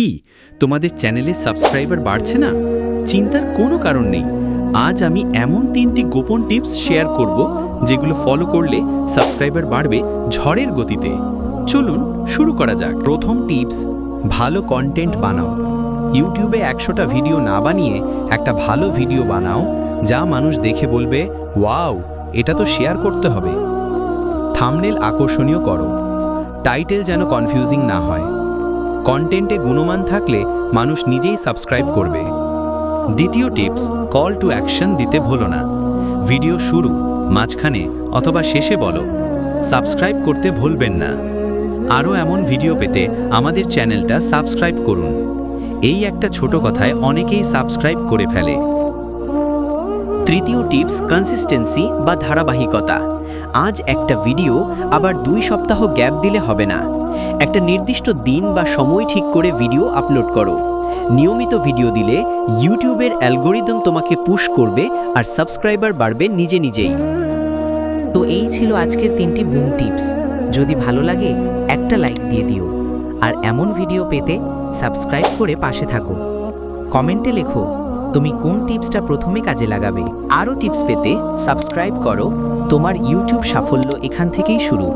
কি? তোমাদের চ্যানেলে সাবস্ক্রাইবার বাড়ছে না? চিন্তার কোনো কারণ নেই। আজ আমি এমন তিনটি গোপন টিপস শেয়ার করব, যেগুলো ফলো করলে সাবস্ক্রাইবার বাড়বে ঝড়ের গতিতে। চলুন শুরু করা যাক। প্রথম টিপস, ভালো কন্টেন্ট বানাও। ইউটিউবে একশোটা ভিডিও না বানিয়ে একটা ভালো ভিডিও বানাও, যা মানুষ দেখে বলবে, ওয়াও, এটা তো শেয়ার করতে হবে। থামনেল আকর্ষণীয় করো। টাইটেল যেন কনফিউজিং না হয়। কন্টেন্টে গুণমান থাকলে মানুষ নিজেই সাবস্ক্রাইব করবে। দ্বিতীয় টিপস কল টু অ্যাকশন দিতে ভুলো না। ভিডিও শুরু, মাঝখানে অথবা শেষে বলো সাবস্ক্রাইব করতে ভুলবেন না। আরও এমন ভিডিও পেতে আমাদের চ্যানেলটা সাবস্ক্রাইব করুন। এই একটা ছোট কথায় অনেকেই সাবস্ক্রাইব করে ফেলে। তৃতীয় টিপস কনসিস্টেন্সি বা ধারাবাহিকতা। আজ একটা ভিডিও আবার দুই সপ্তাহ গ্যাপ দিলে হবে না। একটা নির্দিষ্ট দিন বা সময় ঠিক করে ভিডিও আপলোড করো। নিয়মিত ভিডিও দিলে ইউটিউবের অ্যালগোরিদম তোমাকে পুশ করবে আর সাবস্ক্রাইবার বাড়বে নিজে নিজেই। তো এই ছিল আজকের তিনটি বুম টিপস যদি ভালো লাগে, একটা লাইক দিয়ে দিও। আর এমন ভিডিও পেতে সাবস্ক্রাইব করে পাশে থাকো। কমেন্টে লেখো, তুমি কোন টিপসটা প্রথমে কাজে লাগাবে? আরও টিপস পেতে সাবস্ক্রাইব করো। তোমার ইউটিউব সাফল্য এখান থেকেই শুরু।